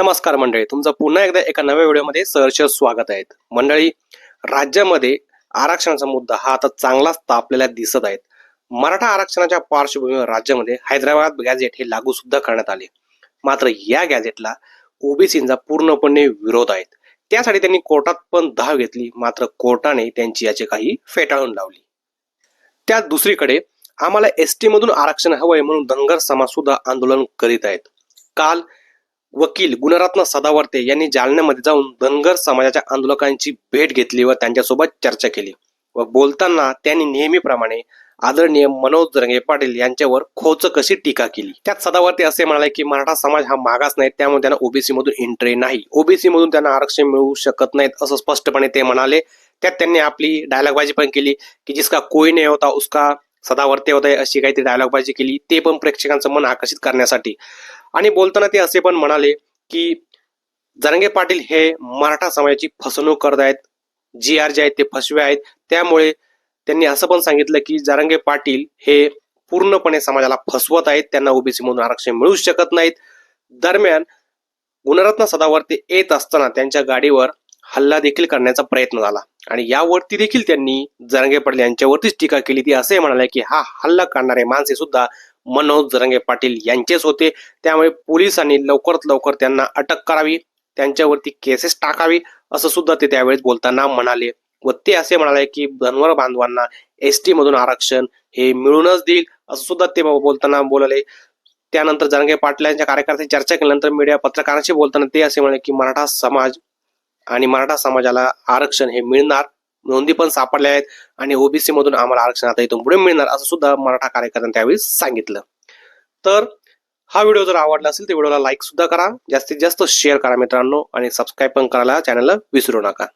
नमस्कार मंडळी तुमचं पुन्हा एकदा एका नव्या व्हिडिओमध्ये सहर्ष स्वागत आहे. मंडळी राज्यामध्ये आरक्षणाचा मुद्दा हा आता चांगलाच तापलेला दिसत आहे. मराठा आरक्षणाच्या पार्श्वभूमीवर राज्यामध्ये हैदराबाद गॅझेट हे लागू सुद्धा करण्यात आले. मात्र या गॅझेटला ओबीसींचा पूर्णपणे विरोध आहे. त्यासाठी त्यांनी कोर्टात पण धाव घेतली मात्र कोर्टाने त्यांची याचिकाही फेटाळून लावली. त्या दुसरीकडे आम्हाला एस टी मधून आरक्षण हवंय म्हणून धनगर समाज सुद्धा आंदोलन करीत आहेत. काल वकील गुणरत्न सदावर्ते यांनी जालन्यामध्ये जाऊन धनगर समाजाच्या आंदोलकांची भेट घेतली व त्यांच्यासोबत चर्चा केली व बोलताना त्यांनी नेहमीप्रमाणे आदरणीय मनोज जरंगे पाटील यांच्यावर खोच कशी टीका केली? त्यात सदावर्ते असे म्हणाले की मराठा समाज हा मागास नाही त्यामुळे त्यांना ओबीसी मधून एंट्री नाही. ओबीसी मधून त्यांना आरक्षण मिळू शकत नाहीत असं स्पष्टपणे ते म्हणाले. त्यात त्यांनी आपली डायलॉगबाजी पण केली की जिसका कोई नाही होता उसका सदावर्ते होता अशी काहीतरी डायलॉगबाजी केली. ते पण प्रेक्षकांचं मन आकर्षित करण्यासाठी आणि बोलताना ते असे पण म्हणाले की जरंगे पाटील हे मराठा समाजाची फसवणूक करत आहेत जी आर जे आहेत ते फसवे आहेत. त्यामुळे त्यांनी असं पण सांगितलं की जरंगे पाटील हे पूर्णपणे समाजाला फसवत आहेत त्यांना ओबीसी म्हणून आरक्षण मिळू शकत नाहीत. दरम्यान गुणरत्न सदावर्ते येत असताना त्यांच्या गाडीवर हल्ला देखील करण्याचा प्रयत्न झाला. आणि यावरती देखील त्यांनी जरंगे पाटील यांच्यावरतीच टीका केली ती असे म्हणाले की हा हल्ला करणारे माणसे सुद्धा मनोज जरंगे पाटील यांचेच होते. त्यामुळे पोलिसांनी लवकरात लवकर त्यांना अटक करावी त्यांच्यावरती केसेस टाकावी असं सुद्धा ते त्यावेळेस बोलताना म्हणाले. व ते असे म्हणाले की धनवर बांधवांना एस टी मधून आरक्षण हे मिळूनच देईल असं सुद्धा ते बोलताना बोलले. त्यानंतर जरंगे पाटलांच्या कार्यकर्त्यांची चर्चा केल्यानंतर मीडिया पत्रकारांशी बोलताना ते असे म्हणाले की मराठा समाज आणि मराठा समाजाला आरक्षण हे मिळणार नोंदी पण सापडल्या आहेत आणि ओबीसी मधून आम्हाला आरक्षण आता इथून पुढे मिळणार असं सुद्धा मराठा कार्यकर्त्यांनी त्यावेळी सांगितलं. तर हा व्हिडिओ जर आवडला असेल तर व्हिडिओला लाईक सुद्धा करा. जास्तीत जास्त शेअर करा मित्रांनो आणि सबस्क्राईब पण करायला चॅनलला विसरू नका.